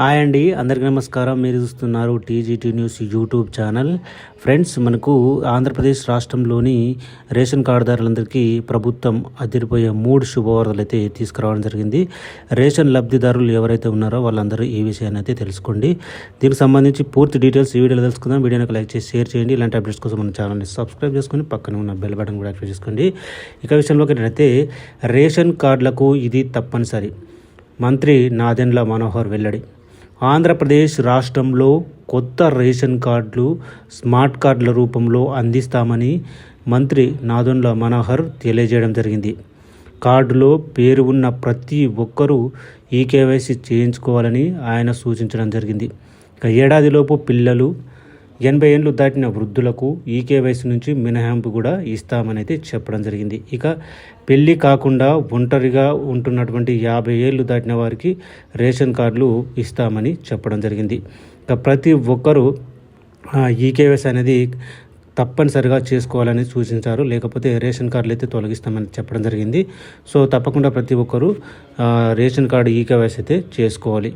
Hi అండి అందరికీ నమస్కారం. మీరు చూస్తున్నారు TGT news YouTube channel friends మనకు ఆంధ్రప్రదేశ్ రాష్ట్రంలోని రేషన్ కార్డుదారులందరికీ ప్రభుత్వం అదిరిపోయే మూడు శుభవార్తలు అయితే తీసుకురావడం జరిగింది. రేషన్ లబ్ధిదారులు ఎవరైతే ఉన్నారో వాళ్ళందరూ ఈ విషయాన్ని అయితే తెలుసుకోండి. దీనికి సంబంధించి పూర్తి డీటెయిల్స్ ఈ వీడియోలో తెలుసుకుందాం. వీడియోని లైక్ చేసి షేర్ చేయండి. ఇలాంటి అప్డేట్స్ కోసం మన ఛానల్ని సబ్స్క్రైబ్ చేసుకొని పక్కన ఉన్న బెల్ బటన్ కూడా యాక్టివేట్ చేసుకోండి. ఇక విషయంలోకి అయితే రేషన్ కార్డులకు ఇది తప్పనిసరి. మంత్రి నాదెండ్ల మనోహర్ వెల్లడి. ఆంధ్రప్రదేశ్ రాష్ట్రంలో కొత్త రేషన్ కార్డులు స్మార్ట్ కార్డుల రూపంలో అందిస్తామని మంత్రి నాదొండ్ల మనోహర్ తెలియజేయడం జరిగింది. కార్డులో పేరు ఉన్న ప్రతి ఒక్కరూ ఈ కేవైసీ చేయించుకోవాలని ఆయన సూచించడం జరిగింది. ఏడాదిలోపు పిల్లలు ఎనభై ఏళ్ళు దాటిన వృద్ధులకు ఈ నుంచి మినహాయింపు కూడా ఇస్తామని అయితే చెప్పడం జరిగింది. ఇక పెళ్ళి కాకుండా ఒంటరిగా ఉంటున్నటువంటి యాభై ఏళ్ళు దాటిన వారికి రేషన్ కార్డులు ఇస్తామని చెప్పడం జరిగింది. ఇక ప్రతి ఒక్కరూ ఈకేవైస్ అనేది తప్పనిసరిగా చేసుకోవాలని సూచించారు. లేకపోతే రేషన్ కార్డులు అయితే తొలగిస్తామని చెప్పడం జరిగింది. సో తప్పకుండా ప్రతి ఒక్కరూ రేషన్ కార్డు ఈకేవైస్ అయితే చేసుకోవాలి.